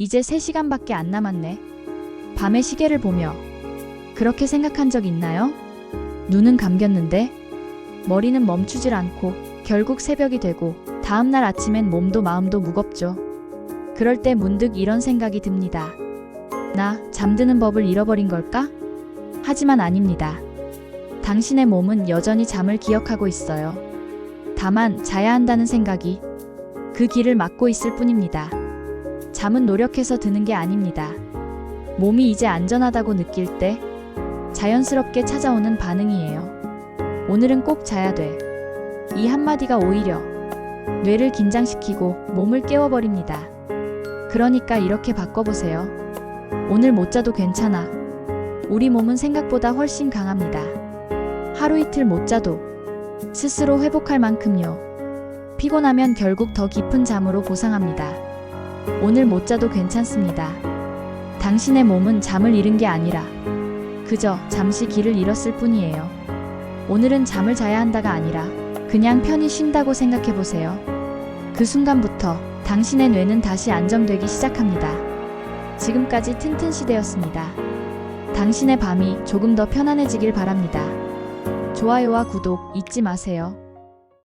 이제 3시간밖에 안 남았네. 밤에 시계를 보며 그렇게 생각한 적 있나요? 눈은 감겼는데 머리는 멈추질 않고 결국 새벽이 되고 다음날 아침엔 몸도 마음도 무겁죠. 그럴 때 문득 이런 생각이 듭니다. 나 잠드는 법을 잃어버린 걸까? 하지만 아닙니다. 당신의 몸은 여전히 잠을 기억하고 있어요. 다만 자야 한다는 생각이 그 길을 막고 있을 뿐입니다. 잠은 노력해서 드는 게 아닙니다. 몸이 이제 안전하다고 느낄 때 자연스럽게 찾아오는 반응이에요. 오늘은 꼭 자야 돼. 이 한마디가 오히려 뇌를 긴장시키고 몸을 깨워버립니다. 그러니까 이렇게 바꿔보세요. 오늘 못 자도 괜찮아. 우리 몸은 생각보다 훨씬 강합니다. 하루 이틀 못 자도 스스로 회복할 만큼요. 피곤하면 결국 더 깊은 잠으로 보상합니다. 오늘 못 자도 괜찮습니다. 당신의 몸은 잠을 잃은 게 아니라 그저 잠시 길을 잃었을 뿐이에요. 오늘은 잠을 자야 한다가 아니라 그냥 편히 쉰다고 생각해 보세요. 그 순간부터 당신의 뇌는 다시 안정되기 시작합니다. 지금까지 튼튼 시대였습니다. 당신의 밤이 조금 더 편안해지길 바랍니다. 좋아요와 구독 잊지 마세요.